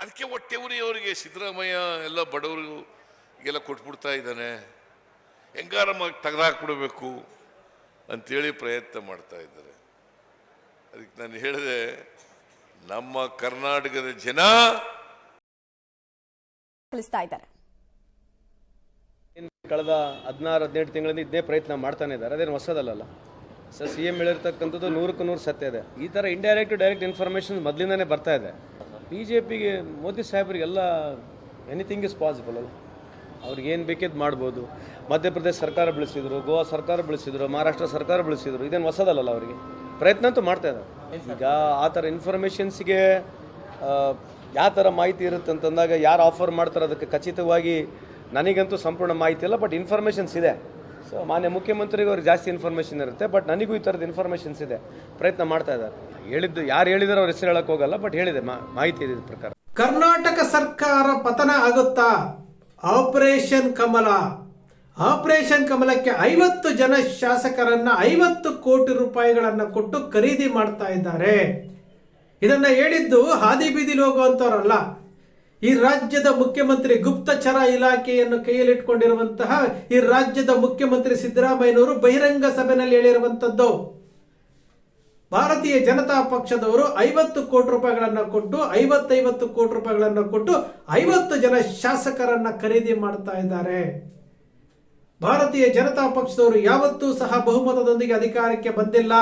ಅದಕ್ಕೆ ಹೊಟ್ಟೆ ಅವರಿಗೆ ಸಿದ್ದರಾಮಯ್ಯ ಎಲ್ಲ ಬಡವರು ಈಗೆಲ್ಲ ಕೊಟ್ಬಿಡ್ತಾ ಇದ್ದಾನೆ. ಹೆಂಗಾರ ತೆಗೆದಾಕ್ಬಿಡ್ಬೇಕು ಅಂಥೇಳಿ ಪ್ರಯತ್ನ ಮಾಡ್ತಾ ಇದ್ದಾರೆ. ಅದಕ್ಕೆ ನಾನು ಹೇಳಿದೆ ನಮ್ಮ ಕರ್ನಾಟಕದ ಜನ ಕಳೆದ ಹದಿನಾರು ಹದಿನೆಂಟು ತಿಂಗಳಿಂದ ಇದೇ ಪ್ರಯತ್ನ ಮಾಡ್ತಾನೆ ಇದ್ದಾರೆ. ಅದೇನು ಹೊಸದಲ್ಲ ಸರ್ ಸಿ ಎಂ ಹೇಳಿರ್ತಕ್ಕಂಥದ್ದು ನೂರಕ್ಕೆ ನೂರು ಸತ್ಯ ಇದೆ. ಈ ಥರ ಇಂಡೈರೆಕ್ಟ್ ಡೈರೆಕ್ಟ್ ಇನ್ಫಾರ್ಮೇಷನ್ ಮೊದಲಿಂದನೇ ಬರ್ತಾ ಇದೆ. ಬಿ ಜೆ ಪಿಗೆ ಮೋದಿ ಸಾಹೇಬರಿಗೆಲ್ಲ ಎನಿಥಿಂಗ್ ಇಸ್ ಪಾಸಿಬಲ್ ಅಲ್ಲ. ಅವ್ರಿಗೆ ಏನು ಬೇಕಿದ್ದು ಮಾಡ್ಬೋದು. ಮಧ್ಯಪ್ರದೇಶ ಸರ್ಕಾರ ಬೆಳೆಸಿದ್ರು ಗೋವಾ ಸರ್ಕಾರ ಬೆಳೆಸಿದ್ರು ಮಹಾರಾಷ್ಟ್ರ ಸರ್ಕಾರ ಬೆಳೆಸಿದ್ರು ಇದೇನು ಹೊಸದಲ್ಲ ಅವರಿಗೆ? ಪ್ರಯತ್ನ ಅಂತೂ ಮಾಡ್ತಾ ಇದ್ದಾರೆ. ಈಗ ಆ ಥರ ಇನ್ಫಾರ್ಮೇಷನ್ಸ್ಗೆ ಯಾವ ಥರ ಮಾಹಿತಿ ಇರುತ್ತೆ ಅಂತಂದಾಗ ಯಾರು ಆಫರ್ ಮಾಡ್ತಾರೆ ಅದಕ್ಕೆ ಖಚಿತವಾಗಿ ನನಗಂತೂ ಸಂಪೂರ್ಣ ಮಾಹಿತಿ ಇಲ್ಲ ಬಟ್ ಇನ್ಫಾರ್ಮೇಷನ್ಸ್ ಇದೆ. ಸೊ ಮಾನ್ಯ ಮುಖ್ಯಮಂತ್ರಿಗೂ ಅವ್ರಿಗೆ ಜಾಸ್ತಿ ಇನ್ಫಾರ್ಮೇಷನ್ ಇರುತ್ತೆ ಬಟ್ ನನಗೂ ಈ ಥರದ ಇನ್ಫಾರ್ಮೇಷನ್ಸ್ ಇದೆ. ಪ್ರಯತ್ನ ಮಾಡ್ತಾ ಇದ್ದಾರೆ. ಹೇಳಿದ್ದು, ಯಾರು ಹೇಳಿದಾರೋ ಅವ್ರ ಹೆಸರು ಹೇಳಕ್ ಹೋಗಲ್ಲ ಬಟ್ ಹೇಳಿದೆ ಮಾಹಿತಿ ಇದೆ ಪ್ರಕಾರ. ಕರ್ನಾಟಕ ಸರ್ಕಾರ ಪತನ ಆಗುತ್ತಾ? ಆಪರೇಷನ್ ಕಮಲ ಆಪರೇಷನ್ ಕಮಲಕ್ಕೆ ಐವತ್ತು ಜನ ಶಾಸಕರನ್ನ ಐವತ್ತು ಕೋಟಿ ರೂಪಾಯಿಗಳನ್ನ ಕೊಟ್ಟು ಖರೀದಿ ಮಾಡ್ತಾ ಇದ್ದಾರೆ. ಇದನ್ನ ಹೇಳಿದ್ದು ಹಾದಿ ಬೀದಿಲಿ ಹೋಗುವಂತವರಲ್ಲ. ಈ ರಾಜ್ಯದ ಮುಖ್ಯಮಂತ್ರಿ ಗುಪ್ತಚರ ಇಲಾಖೆಯನ್ನು ಕೈಯಲ್ಲಿಟ್ಕೊಂಡಿರುವಂತಹ ಈ ರಾಜ್ಯದ ಮುಖ್ಯಮಂತ್ರಿ ಸಿದ್ದರಾಮಯ್ಯನವರು ಬಹಿರಂಗ ಸಭೆಯಲ್ಲಿ ಹೇಳಿರುವಂತದ್ದು. ಭಾರತೀಯ ಜನತಾ ಪಕ್ಷದವರು ಐವತ್ತು ಕೋಟಿ ರೂಪಾಯಿಗಳನ್ನು ಕೊಟ್ಟು, ಐವತ್ತೈವತ್ತು ಕೋಟಿ ರೂಪಾಯಿಗಳನ್ನು ಕೊಟ್ಟು ಐವತ್ತು ಜನ ಶಾಸಕರನ್ನ ಖರೀದಿ ಮಾಡ್ತಾ ಇದ್ದಾರೆ. ಭಾರತೀಯ ಜನತಾ ಪಕ್ಷದವರು ಯಾವತ್ತೂ ಸಹ ಬಹುಮತದೊಂದಿಗೆ ಅಧಿಕಾರಕ್ಕೆ ಬಂದಿಲ್ಲ.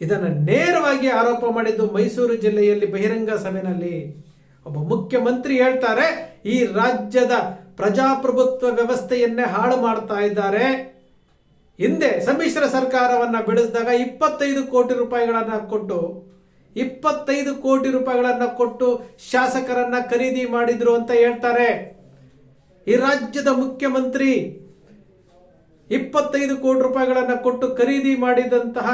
ಇದನ್ನು ನೇರವಾಗಿ ಆರೋಪ ಮಾಡಿದ್ದು ಮೈಸೂರು ಜಿಲ್ಲೆಯಲ್ಲಿ ಬಹಿರಂಗ ಸಭೆಯಲ್ಲಿ. ಒಬ್ಬ ಮುಖ್ಯಮಂತ್ರಿ ಹೇಳ್ತಾರೆ, ಈ ರಾಜ್ಯದ ಪ್ರಜಾಪ್ರಭುತ್ವ ವ್ಯವಸ್ಥೆಯನ್ನೇ ಹಾಳು ಮಾಡ್ತಾ ಇದ್ದಾರೆ. ಹಿಂದೆ ಸಮ್ಮಿಶ್ರ ಸರ್ಕಾರವನ್ನ ಬೆಳೆಸಿದಾಗ ಇಪ್ಪತ್ತೈದು ಕೋಟಿ ರೂಪಾಯಿಗಳನ್ನ ಕೊಟ್ಟು, ಇಪ್ಪತ್ತೈದು ಕೋಟಿ ರೂಪಾಯಿಗಳನ್ನ ಕೊಟ್ಟು ಶಾಸಕರನ್ನ ಖರೀದಿ ಮಾಡಿದ್ರು ಅಂತ ಹೇಳ್ತಾರೆ. ಈ ರಾಜ್ಯದ ಮುಖ್ಯಮಂತ್ರಿ ಇಪ್ಪತ್ತೈದು ಕೋಟಿ ರೂಪಾಯಿಗಳನ್ನು ಕೊಟ್ಟು ಖರೀದಿ ಮಾಡಿದಂತಹ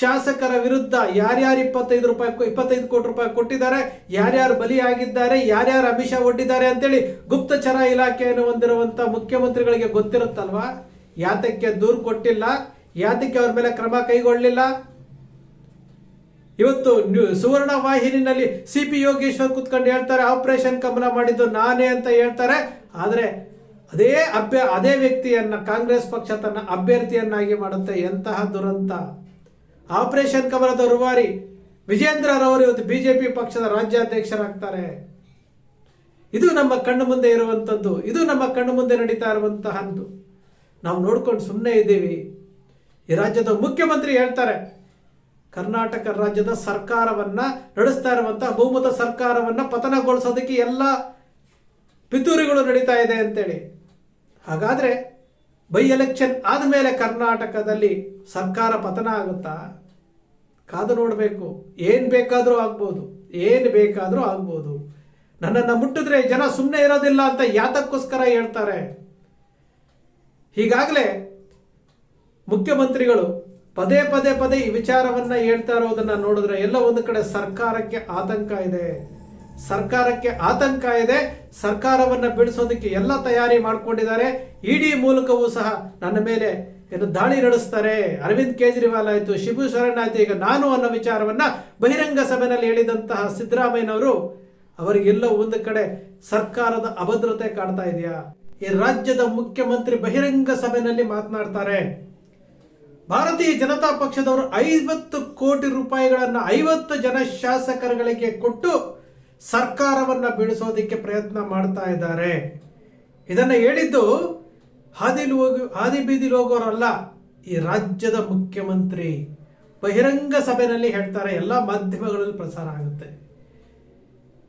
ಶಾಸಕರ ವಿರುದ್ಧ ಯಾರ್ಯಾರು ಇಪ್ಪತ್ತೈದು ರೂಪಾಯಿ ಇಪ್ಪತ್ತೈದು ಕೋಟಿ ರೂಪಾಯಿ ಕೊಟ್ಟಿದ್ದಾರೆ, ಯಾರ್ಯಾರು ಬಲಿಯಾಗಿದ್ದಾರೆ, ಯಾರ್ಯಾರು ಅಮಿಷ ಒಡ್ಡಿದ್ದಾರೆ ಅಂತೇಳಿ ಗುಪ್ತಚರ ಇಲಾಖೆಯನ್ನು ಹೊಂದಿರುವಂತಹ ಮುಖ್ಯಮಂತ್ರಿಗಳಿಗೆ ಗೊತ್ತಿರುತ್ತಲ್ವಾ? ಯಾತಕ್ಕೆ ದೂರು ಕೊಟ್ಟಿಲ್ಲ, ಯಾತಕ್ಕೆ ಅವ್ರ ಮೇಲೆ ಕ್ರಮ ಕೈಗೊಳ್ಳಲಿಲ್ಲ? ಇವತ್ತು ಸುವರ್ಣ ವಾಹಿನಿನಲ್ಲಿ ಸಿ ಪಿ ಯೋಗೇಶ್ವರ್ ಕುತ್ಕೊಂಡು ಹೇಳ್ತಾರೆ, ಆಪರೇಷನ್ ಕಮಲ ಮಾಡಿದ್ದು ನಾನೇ ಅಂತ ಹೇಳ್ತಾರೆ. ಆದರೆ ಅದೇ ಅಭ್ಯ, ಅದೇ ವ್ಯಕ್ತಿಯನ್ನ, ಕಾಂಗ್ರೆಸ್ ಪಕ್ಷ ತನ್ನ ಅಭ್ಯರ್ಥಿಯನ್ನಾಗಿ ಮಾಡುತ್ತೆ. ಎಂತಹ ದುರಂತ. ಆಪರೇಷನ್ ಕಮಲದ ರೂವಾರಿ ವಿಜೇಂದ್ರ ರವರು ಇವತ್ತು ಬಿಜೆಪಿ ಪಕ್ಷದ ರಾಜ್ಯಾಧ್ಯಕ್ಷರಾಗ್ತಾರೆ. ಇದು ನಮ್ಮ ಕಣ್ಣು ಮುಂದೆ ಇರುವಂಥದ್ದು ಇದು ನಮ್ಮ ಕಣ್ಣು ಮುಂದೆ ನಡೀತಾ ಇರುವಂತಹದ್ದು. ನಾವು ನೋಡ್ಕೊಂಡು ಸುಮ್ಮನೆ ಇದ್ದೀವಿ. ಈ ರಾಜ್ಯದ ಮುಖ್ಯಮಂತ್ರಿ ಹೇಳ್ತಾರೆ, ಕರ್ನಾಟಕ ರಾಜ್ಯದ ಸರ್ಕಾರವನ್ನ ನಡೆಸ್ತಾ ಇರುವಂತಹ ಬಹುಮತ ಸರ್ಕಾರವನ್ನ ಪತನಗೊಳಿಸೋದಕ್ಕೆ ಎಲ್ಲ ಪಿತೂರಿಗಳು ನಡೀತಾ ಇದೆ ಅಂತೇಳಿ. ಹಾಗಾದರೆ ಬೈ ಎಲೆಕ್ಷನ್ ಆದಮೇಲೆ ಕರ್ನಾಟಕದಲ್ಲಿ ಸರ್ಕಾರ ಪತನ ಆಗುತ್ತಾ? ಕಾದು ನೋಡಬೇಕು. ಏನು ಬೇಕಾದರೂ ಆಗ್ಬೋದು. ಏನು ಬೇಕಾದರೂ ಆಗ್ಬೋದು. ನನ್ನನ್ನು ಮುಟ್ಟಿದ್ರೆ ಜನ ಸುಮ್ಮನೆ ಇರೋದಿಲ್ಲ ಅಂತ ಯಾತಕ್ಕೋಸ್ಕರ ಹೇಳ್ತಾರೆ. ಹೀಗಾಗಲೇ ಮುಖ್ಯಮಂತ್ರಿಗಳು ಪದೇ ಪದೇ ಪದೇ ಈ ವಿಚಾರವನ್ನು ಹೇಳ್ತಾ ಇರೋದನ್ನು ನೋಡಿದ್ರೆ ಎಲ್ಲ ಒಂದು ಕಡೆ ಸರ್ಕಾರಕ್ಕೆ ಆತಂಕ ಇದೆ. ಸರ್ಕಾರಕ್ಕೆ ಆತಂಕ ಇದೆ. ಸರ್ಕಾರವನ್ನ ಬಿಡಿಸೋದಕ್ಕೆ ಎಲ್ಲ ತಯಾರಿ ಮಾಡಿಕೊಂಡಿದ್ದಾರೆ. ಇಡಿ ಮೂಲಕವೂ ಸಹ ನನ್ನ ಮೇಲೆ ಏನು ದಾಳಿ ನಡೆಸ್ತಾರೆ. ಅರವಿಂದ್ ಕೇಜ್ರಿವಾಲ್ ಆಯಿತು, ಶಿಬು ಶರಣ್ ಆಯ್ತು. ಈಗ ನಾನು ಅನ್ನೋ ವಿಚಾರವನ್ನ ಬಹಿರಂಗ ಸಭೆಯಲ್ಲಿ ಹೇಳಿದಂತಹ ಸಿದ್ದರಾಮಯ್ಯನವರು, ಅವರಿಗೆಲ್ಲೋ ಒಂದು ಕಡೆ ಸರ್ಕಾರದ ಅಭದ್ರತೆ ಕಾಡ್ತಾ ಇದೆಯಾ? ಈ ರಾಜ್ಯದ ಮುಖ್ಯಮಂತ್ರಿ ಬಹಿರಂಗ ಸಭೆಯಲ್ಲಿ ಮಾತನಾಡ್ತಾರೆ. ಭಾರತೀಯ ಜನತಾ ಪಕ್ಷದವರು ಐವತ್ತು ಕೋಟಿ ರೂಪಾಯಿಗಳನ್ನು ಐವತ್ತು ಜನ ಶಾಸಕರುಗಳಿಗೆ ಕೊಟ್ಟು ಸರ್ಕಾರವನ್ನ ಬೀಳಿಸೋದಕ್ಕೆ ಪ್ರಯತ್ನ ಮಾಡ್ತಾ ಇದ್ದಾರೆ. ಇದನ್ನ ಹೇಳಿದ್ದು ಹಾದಿಲಿ ಹೋಗಿ, ಹಾದಿ ಬೀದಿಲಿ ಹೋಗೋರಲ್ಲ, ಈ ರಾಜ್ಯದ ಮುಖ್ಯಮಂತ್ರಿ. ಬಹಿರಂಗ ಸಭೆಯಲ್ಲಿ ಹೇಳ್ತಾರೆ, ಎಲ್ಲ ಮಾಧ್ಯಮಗಳಲ್ಲಿ ಪ್ರಸಾರ ಆಗುತ್ತೆ.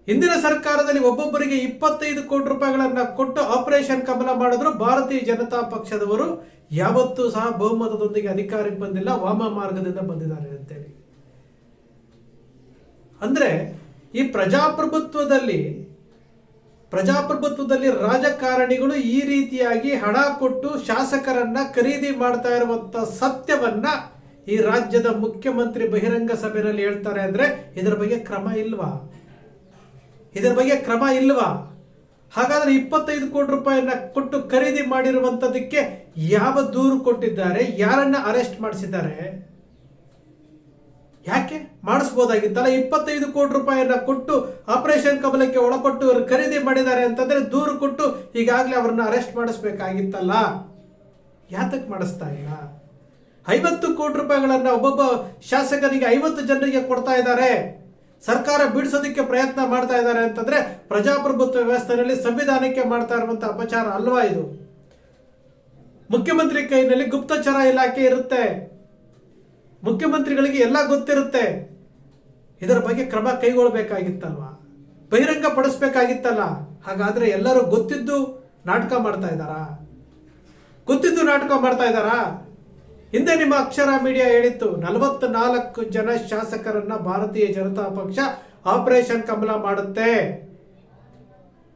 ಹಿಂದಿನ ಸರ್ಕಾರದಲ್ಲಿ ಒಬ್ಬೊಬ್ಬರಿಗೆ ಇಪ್ಪತ್ತೈದು ಕೋಟಿ ರೂಪಾಯಿಗಳನ್ನ ಕೊಟ್ಟು ಆಪರೇಷನ್ ಕಮಲ ಮಾಡಿದ್ರು ಭಾರತೀಯ ಜನತಾ ಪಕ್ಷದವರು. ಯಾವತ್ತೂ ಸಹ ಬಹುಮತದೊಂದಿಗೆ ಅಧಿಕಾರಕ್ಕೆ ಬಂದಿಲ್ಲ, ವಾಮ ಮಾರ್ಗದಿಂದ ಬಂದಿದ್ದಾರೆ ಅಂತೇಳಿ. ಅಂದ್ರೆ ಈ ಪ್ರಜಾಪ್ರಭುತ್ವದಲ್ಲಿ ಪ್ರಜಾಪ್ರಭುತ್ವದಲ್ಲಿ ರಾಜಕಾರಣಿಗಳು ಈ ರೀತಿಯಾಗಿ ಹಣ ಕೊಟ್ಟು ಶಾಸಕರನ್ನ ಖರೀದಿ ಮಾಡ್ತಾ ಇರುವಂತ ಸತ್ಯವನ್ನ ಈ ರಾಜ್ಯದ ಮುಖ್ಯಮಂತ್ರಿ ಬಹಿರಂಗ ಸಭೆಯಲ್ಲಿ ಹೇಳ್ತಾರೆ ಅಂದ್ರೆ ಇದರ ಬಗ್ಗೆ ಕ್ರಮ ಇಲ್ವಾ? ಇದರ ಬಗ್ಗೆ ಕ್ರಮ ಇಲ್ವಾ? ಹಾಗಾದ್ರೆ ಇಪ್ಪತ್ತೈದು ಕೋಟಿ ರೂಪಾಯಿಯನ್ನ ಕೊಟ್ಟು ಖರೀದಿ ಮಾಡಿರುವಂತದಕ್ಕೆ ಯಾವ ದೂರು ಕೊಟ್ಟಿದ್ದಾರೆ? ಯಾರನ್ನ ಅರೆಸ್ಟ್ ಮಾಡಿಸಿದ್ದಾರೆ? ಯಾಕೆ? ಮಾಡಿಸ್ಬೋದಾಗಿತ್ತಲ್ಲ? ಇಪ್ಪತ್ತೈದು ಕೋಟಿ ರೂಪಾಯಿಯನ್ನ ಕೊಟ್ಟು ಆಪರೇಷನ್ ಕಬಲಕ್ಕೆ ಒಳಪಟ್ಟು ಅವರು ಖರೀದಿ ಮಾಡಿದ್ದಾರೆ ಅಂತಂದ್ರೆ ದೂರು ಕೊಟ್ಟು ಈಗಾಗಲೇ ಅವ್ರನ್ನ ಅರೆಸ್ಟ್ ಮಾಡಿಸ್ಬೇಕಾಗಿತ್ತಲ್ಲ? ಯಾತಕ್ಕೆ ಮಾಡಿಸ್ತಾ ಇಲ್ಲ? ಐವತ್ತು ಕೋಟಿ ರೂಪಾಯಿಗಳನ್ನ ಒಬ್ಬೊಬ್ಬ ಶಾಸಕನಿಗೆ ಐವತ್ತು ಜನರಿಗೆ ಕೊಡ್ತಾ ಇದ್ದಾರೆ. ಸರ್ಕಾರ ಬಿಡಿಸೋದಕ್ಕೆ ಪ್ರಯತ್ನ ಮಾಡ್ತಾ ಇದ್ದಾರೆ ಅಂತಂದ್ರೆ ಪ್ರಜಾಪ್ರಭುತ್ವ ವ್ಯವಸ್ಥೆಯಲ್ಲಿ ಸಂವಿಧಾನಕ್ಕೆ ಮಾಡ್ತಾ ಇರುವಂತ ಅಪಚಾರ ಅಲ್ವಾ ಇದು? ಮುಖ್ಯಮಂತ್ರಿ ಕೈನಲ್ಲಿ ಗುಪ್ತಚರ ಇಲಾಖೆ ಇರುತ್ತೆ. ಮುಖ್ಯಮಂತ್ರಿಗಳಿಗೆ ಎಲ್ಲ ಗೊತ್ತಿರುತ್ತೆ. ಇದರ ಬಗ್ಗೆ ಕ್ರಮ ಕೈಗೊಳ್ಳಬೇಕಾಗಿತ್ತಲ್ವಾ? ಬಹಿರಂಗ ಪಡಿಸ್ಬೇಕಾಗಿತ್ತಲ್ಲ? ಹಾಗಾದ್ರೆ ಎಲ್ಲರೂ ಗೊತ್ತಿದ್ದು ನಾಟಕ ಮಾಡ್ತಾ ಇದ್ದಾರಾ? ಗೊತ್ತಿದ್ದು ನಾಟಕ ಮಾಡ್ತಾ ಇದ್ದಾರಾ? ಹಿಂದೆ ನಿಮ್ಮ ಅಕ್ಷರ ಮೀಡಿಯಾ ಹೇಳಿತ್ತು, ನಲವತ್ನಾಲ್ಕು ಜನ ಶಾಸಕರನ್ನ ಭಾರತೀಯ ಜನತಾ ಪಕ್ಷ ಆಪರೇಷನ್ ಕಮಲ ಮಾಡುತ್ತೆ.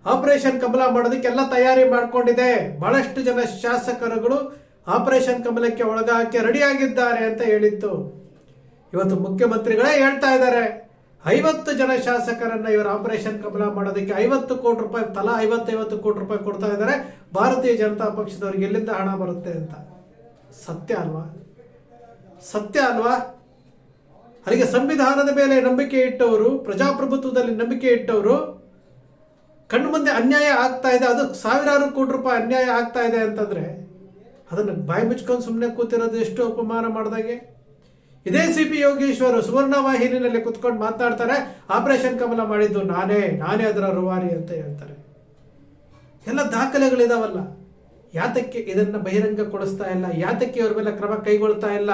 ಆಪರೇಷನ್ ಕಮಲ ಮಾಡೋದಕ್ಕೆಲ್ಲ ತಯಾರಿ ಮಾಡ್ಕೊಂಡಿದೆ. ಬಹಳಷ್ಟು ಜನ ಶಾಸಕರುಗಳು ಆಪರೇಷನ್ ಕಮಲಕ್ಕೆ ಒಳಗಾಕಿ ರೆಡಿಯಾಗಿದ್ದಾರೆ ಅಂತ ಹೇಳಿತ್ತು ಇವತ್ತು ಮುಖ್ಯಮಂತ್ರಿಗಳೇ ಹೇಳ್ತಾ ಇದ್ದಾರೆ. ಐವತ್ತು ಜನ ಶಾಸಕರನ್ನ ಇವರು ಆಪರೇಷನ್ ಕಮಲ ಮಾಡೋದಕ್ಕೆ ಐವತ್ತು ಕೋಟಿ ರೂಪಾಯಿ, ತಲಾ ಐವತ್ತೈವತ್ತು ಕೋಟಿ ರೂಪಾಯಿ ಕೊಡ್ತಾ ಇದ್ದಾರೆ. ಭಾರತೀಯ ಜನತಾ ಪಕ್ಷದವ್ರಿಗೆ ಎಲ್ಲಿಂದ ಹಣ ಬರುತ್ತೆ ಅಂತ. ಸತ್ಯ ಅಲ್ವಾ? ಸತ್ಯ ಅಲ್ವಾ? ಅಲ್ಲಿಗೆ ಸಂವಿಧಾನದ ಮೇಲೆ ನಂಬಿಕೆ ಇಟ್ಟವರು, ಪ್ರಜಾಪ್ರಭುತ್ವದಲ್ಲಿ ನಂಬಿಕೆ ಇಟ್ಟವರು, ಕಣ್ಣು ಮುಂದೆ ಅನ್ಯಾಯ ಆಗ್ತಾ ಇದೆ. ಅದು ಸಾವಿರಾರು ಕೋಟಿ ರೂಪಾಯಿ ಅನ್ಯಾಯ ಆಗ್ತಾ ಇದೆ ಅಂತಂದ್ರೆ ಅದನ್ನು ಬಾಯಿ ಮುಚ್ಕೊಂಡು ಸುಮ್ಮನೆ ಕೂತಿರೋದು ಎಷ್ಟು ಅಪಮಾನ ಮಾಡಿದಾಗೆ? ಇದೇ ಸಿ ಪಿ ಯೋಗೇಶ್ವರ್ ಸುವರ್ಣ ವಾಹಿನಿಯಲ್ಲಿ ಕುತ್ಕೊಂಡು ಮಾತಾಡ್ತಾರೆ, ಆಪರೇಷನ್ ಕಮಲ ಮಾಡಿದ್ದು ನಾನೇ ನಾನೇ ಅದರ ರುವಾರಿ ಅಂತ ಹೇಳ್ತಾರೆ. ಎಲ್ಲ ದಾಖಲೆಗಳಿದಾವಲ್ಲ. ಯಾತಕ್ಕೆ ಇದನ್ನು ಬಹಿರಂಗ ಕೊಡಿಸ್ತಾ ಇಲ್ಲ? ಯಾತಕ್ಕೆ ಇವ್ರ ಮೇಲೆ ಕ್ರಮ ಕೈಗೊಳ್ತಾ ಇಲ್ಲ?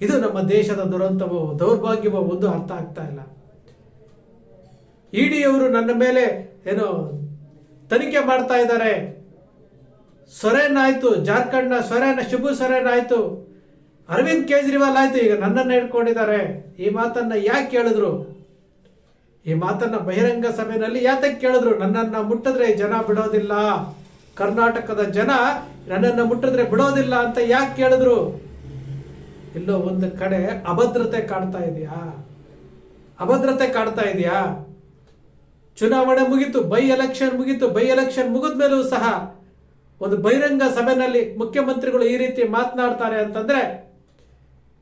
ಇದು ನಮ್ಮ ದೇಶದ ದುರಂತವೋ, ದೌರ್ಭಾಗ್ಯವೋ ಒಂದು ಅರ್ಥ ಆಗ್ತಾ ಇಲ್ಲ. ಇಡಿಯವರು ನನ್ನ ಮೇಲೆ ಏನು ತನಿಖೆ ಮಾಡ್ತಾ ಇದ್ದಾರೆ. ಸೊರೇನ್ ಆಯ್ತು ಜಾರ್ಖಂಡ್ನ ಸೊರೇನ್ ಶಿಬು ಸೊರೇನ್ ಆಯ್ತು ಅರವಿಂದ್ ಕೇಜ್ರಿವಾಲ್ ಆಯ್ತು, ಈಗ ನನ್ನನ್ನು ಹಿಡ್ಕೊಂಡಿದ್ದಾರೆ ಈ ಮಾತನ್ನ ಯಾಕೆ ಕೇಳಿದ್ರು? ಈ ಮಾತನ್ನ ಬಹಿರಂಗ ಸಭೆಯಲ್ಲಿ ಯಾತಕ್ಕೆ ಕೇಳಿದ್ರು? ನನ್ನನ್ನ ಮುಟ್ಟಿದ್ರೆ ಜನ ಬಿಡೋದಿಲ್ಲ. ಕರ್ನಾಟಕದ ಜನ ನನ್ನನ್ನು ಮುಟ್ಟಿದ್ರೆ ಬಿಡೋದಿಲ್ಲ ಅಂತ ಯಾಕೆ ಕೇಳಿದ್ರು? ಇಲ್ಲೋ ಒಂದು ಕಡೆ ಅಭದ್ರತೆ ಕಾಡ್ತಾ ಇದೆಯಾ? ಅಭದ್ರತೆ ಕಾಡ್ತಾ ಇದೆಯಾ? ಚುನಾವಣೆ ಮುಗೀತು, ಬೈ ಎಲೆಕ್ಷನ್ ಮುಗೀತು, ಬೈ ಎಲೆಕ್ಷನ್ ಮುಗಿದ ಮೇಲೂ ಸಹ ಒಂದು ಬಹಿರಂಗ ಸಭೆನಲ್ಲಿ ಮುಖ್ಯಮಂತ್ರಿಗಳು ಈ ರೀತಿ ಮಾತನಾಡ್ತಾರೆ ಅಂತಂದ್ರೆ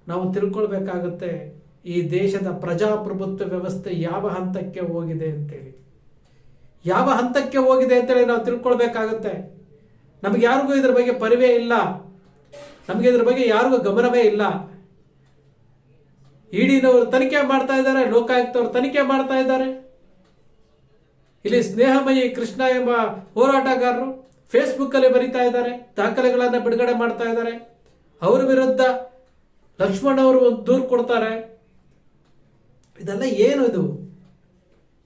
ನಾವು ತಿಳ್ಕೊಳ್ಬೇಕಾಗುತ್ತೆ ಈ ದೇಶದ ಪ್ರಜಾಪ್ರಭುತ್ವ ವ್ಯವಸ್ಥೆ ಯಾವ ಹಂತಕ್ಕೆ ಹೋಗಿದೆ ಅಂತೇಳಿ. ಯಾವ ಹಂತಕ್ಕೆ ಹೋಗಿದೆ ಅಂತೇಳಿ ನಾವು ತಿಳ್ಕೊಳ್ಬೇಕಾಗುತ್ತೆ. ನಮಗೆ ಯಾರಿಗೂ ಇದ್ರ ಬಗ್ಗೆ ಪರಿವೇ ಇಲ್ಲ. ನಮಗೆ ಇದ್ರ ಬಗ್ಗೆ ಯಾರಿಗೂ ಗಮನವೇ ಇಲ್ಲ. ಇಡಿನವರು ತನಿಖೆ ಮಾಡ್ತಾ ಇದ್ದಾರೆ, ಲೋಕಾಯುಕ್ತವರು ತನಿಖೆ ಮಾಡ್ತಾ ಇದ್ದಾರೆ. ಇಲ್ಲಿ ಸ್ನೇಹಮಯಿ ಕೃಷ್ಣ ಎಂಬ ಹೋರಾಟಗಾರರು ಫೇಸ್ಬುಕ್ ಅಲ್ಲಿ ಬರೀತಾ ಇದ್ದಾರೆ, ದಾಖಲೆಗಳನ್ನ ಬಿಡುಗಡೆ ಮಾಡ್ತಾ ಇದ್ದಾರೆ. ಅವರ ವಿರುದ್ಧ ಲಕ್ಷ್ಮಣ್ ಅವರು ಒಂದು ದೂರು ಕೊಡ್ತಾರೆ. ಇದೆಲ್ಲ ಏನು ಇದು?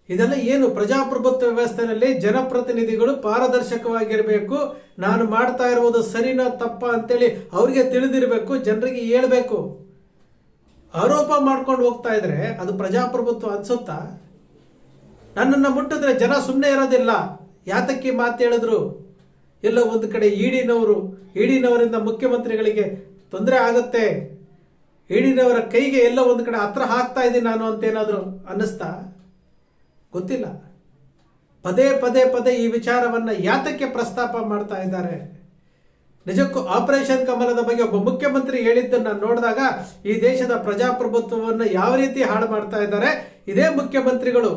ಇದೆಲ್ಲ ಏನು? ಪ್ರಜಾಪ್ರಭುತ್ವ ವ್ಯವಸ್ಥೆಯಲ್ಲಿ ಜನಪ್ರತಿನಿಧಿಗಳು ಪಾರದರ್ಶಕವಾಗಿರಬೇಕು, ನಾನು ಮಾಡ್ತಾ ಇರುವುದು ಸರಿನ ತಪ್ಪ ಅಂತೇಳಿ ಅವ್ರಿಗೆ ತಿಳಿದಿರಬೇಕು, ಜನರಿಗೆ ಹೇಳ್ಬೇಕು. ಆರೋಪ ಮಾಡ್ಕೊಂಡು ಹೋಗ್ತಾ ಇದ್ರೆ ಅದು ಪ್ರಜಾಪ್ರಭುತ್ವ ಅನ್ಸುತ್ತಾ? ನನ್ನನ್ನು ಮುಟ್ಟಿದ್ರೆ ಜನ ಸುಮ್ಮನೆ ಇರೋದಿಲ್ಲ. ಯಾತಕ್ಕೆ ಮಾತು ಹೇಳಿದ್ರು? ಎಲ್ಲೋ ಒಂದು ಕಡೆ ಇಡಿನವರು ಇಡಿನವರಿಂದ ಮುಖ್ಯಮಂತ್ರಿಗಳಿಗೆ ತೊಂದರೆ ಆಗುತ್ತೆ. ಇಡಿನವರ ಕೈಗೆ ಎಲ್ಲ ಒಂದು ಕಡೆ ಹತ್ರ ಹಾಕ್ತಾ ಇದ್ದೀನಿ ನಾನು ಅಂತ ಏನಾದರೂ ಅನ್ನಿಸ್ತಾ? ಗೊತ್ತಿಲ್ಲ. ಪದೇ ಪದೇ ಪದೇ ಈ ವಿಚಾರವನ್ನ ಯಾತಕ್ಕೆ ಪ್ರಸ್ತಾಪ ಮಾಡ್ತಾ ಇದ್ದಾರೆ? ನಿಜಕ್ಕೂ ಆಪರೇಷನ್ ಕಮಲದ ಬಗ್ಗೆ ಒಬ್ಬ ಮುಖ್ಯಮಂತ್ರಿ ಹೇಳಿದ್ದನ್ನು ನೋಡಿದಾಗ ಈ ದೇಶದ ಪ್ರಜಾಪ್ರಭುತ್ವವನ್ನು ಯಾವ ರೀತಿ ಹಾಳು ಮಾಡ್ತಾ ಇದ್ದಾರೆ? ಇದೇ ಮುಖ್ಯಮಂತ್ರಿಗಳು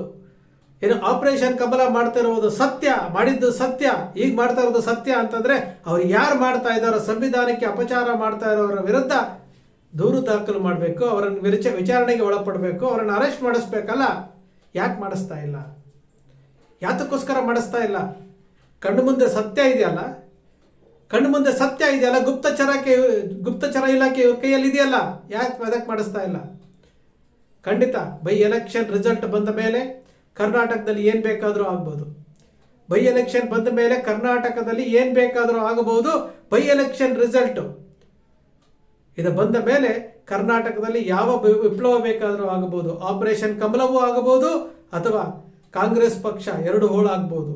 ಏನು ಆಪರೇಷನ್ ಕಮಲ ಮಾಡ್ತಾ ಇರುವುದು ಸತ್ಯ, ಮಾಡಿದ್ದು ಸತ್ಯ ಈಗ ಮಾಡ್ತಾ ಇರೋದು ಸತ್ಯ ಅಂತಂದ್ರೆ ಅವ್ರು ಯಾರು ಮಾಡ್ತಾ ಇದ್ದಾರೋ, ಸಂವಿಧಾನಕ್ಕೆ ಅಪಚಾರ ಮಾಡ್ತಾ ಇರೋರ ವಿರುದ್ಧ ದೂರು ದಾಖಲು ಮಾಡಬೇಕು, ಅವರನ್ನು ವಿರುಚ, ವಿಚಾರಣೆಗೆ ಒಳಪಡಬೇಕು, ಅವರನ್ನು ಅರೆಸ್ಟ್ ಮಾಡಿಸ್ಬೇಕಲ್ಲ, ಯಾಕೆ ಮಾಡಿಸ್ತಾ ಇಲ್ಲ? ಯಾತಕ್ಕೋಸ್ಕರ ಮಾಡಿಸ್ತಾ ಇಲ್ಲ? ಕಣ್ಣು ಮುಂದೆ ಸತ್ಯ ಇದೆಯಲ್ಲ? ಕಣ್ಣು ಮುಂದೆ ಸತ್ಯ ಇದೆಯಲ್ಲ? ಗುಪ್ತಚರಕ್ಕೆ ಗುಪ್ತಚರ ಇಲಾಖೆ ಕೈಯಲ್ಲಿ ಇದೆಯಲ್ಲ ಯಾಕೆ ಅದಕ್ಕೆ ಮಾಡಿಸ್ತಾ ಇಲ್ಲ? ಖಂಡಿತ ಬೈ ಎಲೆಕ್ಷನ್ ರಿಸಲ್ಟ್ ಬಂದ ಮೇಲೆ ಕರ್ನಾಟಕದಲ್ಲಿ ಏನು ಬೇಕಾದರೂ ಆಗ್ಬೋದು. ಬೈ ಎಲೆಕ್ಷನ್ ಬಂದ ಮೇಲೆ ಕರ್ನಾಟಕದಲ್ಲಿ ಏನು ಬೇಕಾದರೂ ಆಗಬಹುದು. By election result. ಇದು ಬಂದ ಮೇಲೆ ಕರ್ನಾಟಕದಲ್ಲಿ ಯಾವ ವಿಪ್ಲವ ಬೇಕಾದರೂ ಆಗಬಹುದು. ಆಪರೇಷನ್ ಕಮಲವೂ ಆಗಬಹುದು ಅಥವಾ ಕಾಂಗ್ರೆಸ್ ಪಕ್ಷ ಎರಡು ಹೋಳಾಗ್ಬೋದು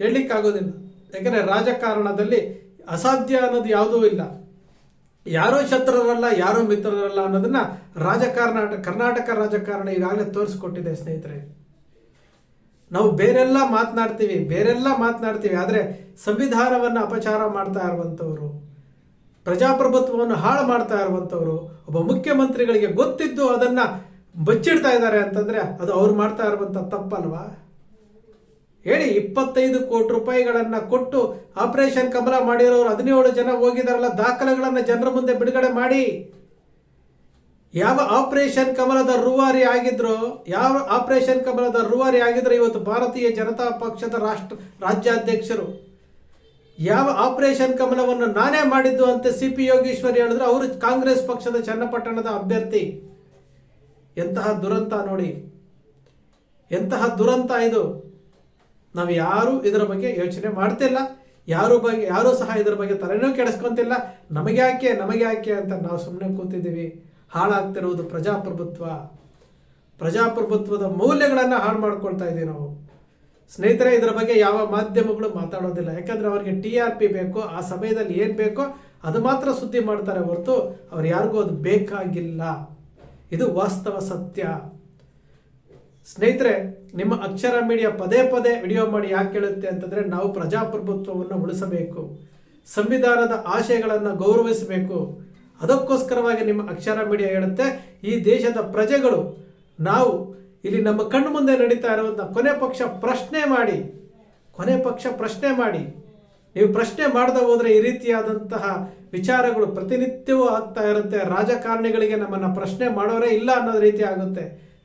ಹೇಳಲಿಕ್ಕಾಗೋದಿಲ್ಲ. ಯಾಕಂದರೆ ರಾಜಕಾರಣದಲ್ಲಿ ಅಸಾಧ್ಯ ಅನ್ನೋದು ಯಾವುದೂ ಇಲ್ಲ. ಯಾರೋ ಶತ್ರುರಲ್ಲ, ಯಾರೋ ಮಿತ್ರರಲ್ಲ ಅನ್ನೋದನ್ನ ರಾಜಕಾರಣ, ಕರ್ನಾಟಕ ರಾಜಕಾರಣ ಈಗಾಗಲೇ ತೋರಿಸ್ಕೊಟ್ಟಿದೆ ಸ್ನೇಹಿತರೆ. ನಾವು ಬೇರೆಲ್ಲ ಮಾತನಾಡ್ತೀವಿ ಬೇರೆಲ್ಲ ಮಾತನಾಡ್ತೀವಿ, ಆದರೆ ಸಂವಿಧಾನವನ್ನು ಅಪಚಾರ ಮಾಡ್ತಾ ಇರುವಂಥವ್ರು, ಪ್ರಜಾಪ್ರಭುತ್ವವನ್ನು ಹಾಳು ಮಾಡ್ತಾ ಇರುವಂಥವ್ರು, ಒಬ್ಬ ಮುಖ್ಯಮಂತ್ರಿಗಳಿಗೆ ಗೊತ್ತಿದ್ದು ಅದನ್ನು ಬಚ್ಚಿಡ್ತಾ ಇದ್ದಾರೆ ಅಂತಂದರೆ ಅದು ಅವ್ರು ಮಾಡ್ತಾ ಇರುವಂಥ ತಪ್ಪಲ್ವಾ? ಹೇಳಿ, ಇಪ್ಪತ್ತೈದು ಕೋಟಿ ರೂಪಾಯಿಗಳನ್ನು ಕೊಟ್ಟು ಆಪರೇಷನ್ ಕಮಲ ಮಾಡಿರೋರು ಹದಿನೇಳು ಜನ ಹೋಗಿದಾರಲ್ಲ, ದಾಖಲೆಗಳನ್ನು ಜನರ ಮುಂದೆ ಬಿಡುಗಡೆ ಮಾಡಿ. ಯಾವ ಆಪರೇಷನ್ ಕಮಲದ ರೂವಾರಿ ಆಗಿದ್ರು, ಯಾವ ಆಪರೇಷನ್ ಕಮಲದ ರೂವಾರಿ ಆಗಿದ್ರು ಇವತ್ತು ಭಾರತೀಯ ಜನತಾ ಪಕ್ಷದ ರಾಷ್ಟ್ರ, ರಾಜ್ಯಾಧ್ಯಕ್ಷರು. ಯಾವ ಆಪರೇಷನ್ ಕಮಲವನ್ನು ನಾನೇ ಮಾಡಿದ್ದು ಅಂತ ಸಿ ಪಿ ಯೋಗೇಶ್ವರಿ ಹೇಳಿದ್ರು ಅವರು ಕಾಂಗ್ರೆಸ್ ಪಕ್ಷದ ಚನ್ನಪಟ್ಟಣದ ಅಭ್ಯರ್ಥಿ. ಎಂತಹ ದುರಂತ ನೋಡಿ. ಎಂತಹ ದುರಂತ ಇದು. ನಾವು ಯಾರು ಇದರ ಬಗ್ಗೆ ಯೋಚನೆ ಮಾಡ್ತಿಲ್ಲ. ಯಾರು ಬಗ್ಗೆ ಯಾರೂ ಸಹ ಇದರ ಬಗ್ಗೆ ತಲೆನೂ ಯಾಕೆ ನಮಗೆ ಯಾಕೆ ಅಂತ ನಾವು ಸುಮ್ಮನೆ ಕೂತಿದ್ದೀವಿ. ಹಾಳಾಗ್ತಿರುವುದು ಪ್ರಜಾಪ್ರಭುತ್ವ. ಪ್ರಜಾಪ್ರಭುತ್ವದ ಮೌಲ್ಯಗಳನ್ನು ಹಾಳು ಮಾಡ್ಕೊಳ್ತಾ ಇದ್ದೀವಿ ನಾವು. ಸ್ನೇಹಿತರೆ, ಇದರ ಬಗ್ಗೆ ಯಾವ ಮಾಧ್ಯಮಗಳು ಮಾತಾಡೋದಿಲ್ಲ. ಯಾಕಂದ್ರೆ ಅವರಿಗೆ ಟಿ ಆರ್ ಪಿ ಬೇಕೋ, ಆ ಸಮಯದಲ್ಲಿ ಏನು ಬೇಕೋ, ಅದು ಮಾತ್ರ ಸುದ್ದಿ ಮಾಡ್ತಾರೆ ಹೊರತು ಅವ್ರು ಯಾರಿಗೂ ಅದು ಬೇಕಾಗಿಲ್ಲ. ಇದು ವಾಸ್ತವ ಸತ್ಯ. ಸ್ನೇಹಿತರೆ, ನಿಮ್ಮ ಅಕ್ಷರ ಮೀಡಿಯಾ ಪದೇ ಪದೇ ವಿಡಿಯೋ ಮಾಡಿ ಯಾಕೆ ಕೇಳುತ್ತೆ ಅಂತಂದ್ರೆ, ನಾವು ಪ್ರಜಾಪ್ರಭುತ್ವವನ್ನು ಉಳಿಸಬೇಕು. ಸಂವಿಧಾನದ ಆಶಯಗಳನ್ನು ಗೌರವಿಸಬೇಕು. ಅದಕ್ಕೋಸ್ಕರವಾಗಿ ನಿಮ್ಮ ಅಕ್ಷರ ಮೀಡಿಯಾ ಹೇಳುತ್ತೆ, ಈ ದೇಶದ ಪ್ರಜೆಗಳು, ನಾವು ಇಲ್ಲಿ ನಮ್ಮ ಕಣ್ಣು ಮುಂದೆ ನಡೀತಾ ಇರೋದನ್ನ ಕೊನೆ ಪಕ್ಷ ಪ್ರಶ್ನೆ ಮಾಡಿ, ಕೊನೆ ಪಕ್ಷ ಪ್ರಶ್ನೆ ಮಾಡಿ, ನೀವು ಪ್ರಶ್ನೆ ಮಾಡದೆ ಹೋದರೆ ಈ ರೀತಿಯಾದಂತಹ ವಿಚಾರಗಳು ಪ್ರತಿನಿತ್ಯವೂ ಆಗ್ತಾ ಇರುತ್ತೆ, ರಾಜಕಾರಣಿಗಳಿಗೆ ನಮ್ಮನ್ನ ಪ್ರಶ್ನೆ ಮಾಡೋರೇ ಇಲ್ಲ ಅನ್ನೋ ರೀತಿ ಆಗುತ್ತೆ.